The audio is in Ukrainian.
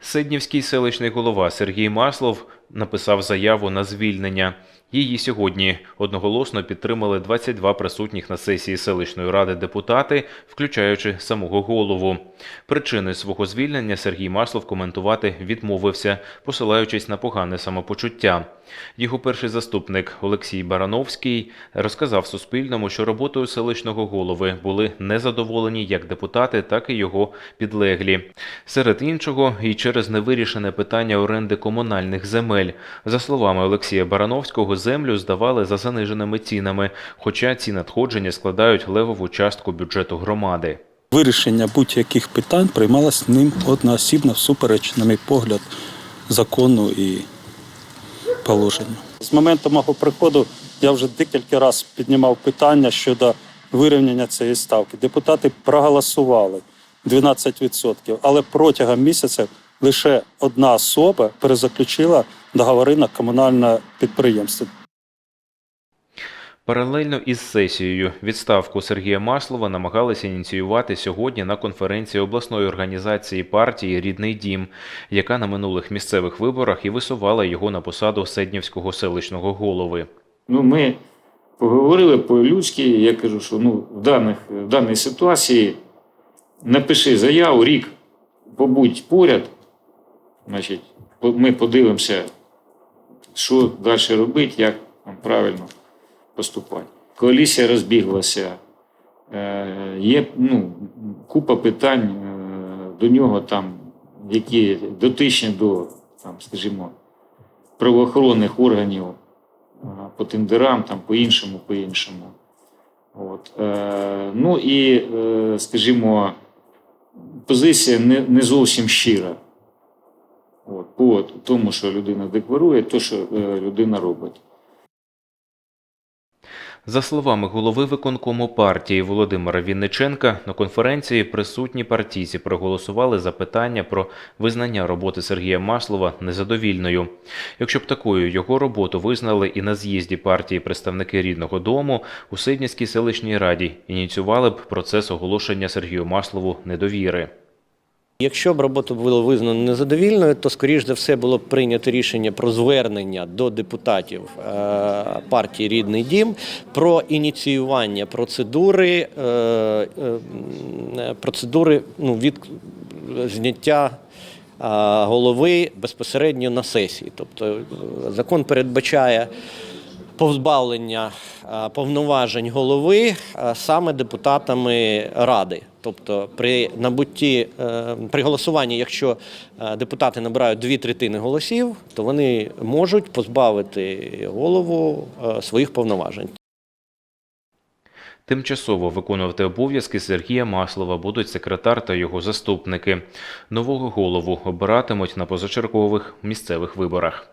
Сиднівський селищний голова Сергій Маслов написав заяву на звільнення. Її сьогодні одноголосно підтримали 22 присутніх на сесії селищної ради депутати, включаючи самого голову. Причини свого звільнення Сергій Маслов коментувати відмовився, посилаючись на погане самопочуття. Його перший заступник Олексій Барановський розказав Суспільному, що роботою селищного голови були незадоволені як депутати, так і його підлеглі. Серед іншого, і через невирішене питання оренди комунальних земель. За словами Олексія Барановського, землю здавали за заниженими цінами, хоча ці надходження складають левову частку бюджету громади. Вирішення будь-яких питань приймалось ним одноосібно всупереч, на мій погляд, закону і положенню. З моменту мого приходу я вже декілька разів піднімав питання щодо вирівняння цієї ставки. Депутати проголосували 12%, але протягом місяця лише одна особа перезаключила договори на комунальне підприємство. Паралельно із сесією відставку Сергія Маслова намагалися ініціювати сьогодні на конференції обласної організації партії Рідний дім, яка на минулих місцевих виборах і висувала його на посаду Седнівського селищного голови. Ну, ми поговорили по-людськи. Я кажу, що ну, в, даних, в даній ситуації напиши заяву, рік побудь поряд. Значить, ми подивимося, що далі робити, як правильно поступати. Коаліція розбіглася. Е, є ну, купа питань е, до нього, там, які дотичні до, там, скажімо, правоохоронних органів по тендерам, там по-іншому, по-іншому. От. Е, ну і, е, скажімо, позиція не зовсім щира. По тому, що людина декларує, то, що е, людина робить. За словами голови виконкому партії Володимира Вінниченка, на конференції присутні партійці проголосували за питання про визнання роботи Сергія Маслова незадовільною. Якщо б такою його роботу визнали і на з'їзді партії представники рідного дому, у Сиднівській селищній раді ініціювали б процес оголошення Сергію Маслову недовіри. Якщо б робота була визнана незадовільною, то скоріш за все було б прийнято рішення про звернення до депутатів е, партії Рідний дім про ініціювання процедури, е, е, процедури ну, від зняття голови безпосередньо на сесії. Тобто закон передбачає позбавлення е, повноважень голови е, саме депутатами ради. Тобто, при набутті е, при голосуванні, якщо депутати набирають дві третини голосів, то вони можуть позбавити голову своїх повноважень. Тимчасово виконувати обов'язки Сергія Маслова будуть секретар та його заступники. Нового голову обиратимуть на позачергових місцевих виборах.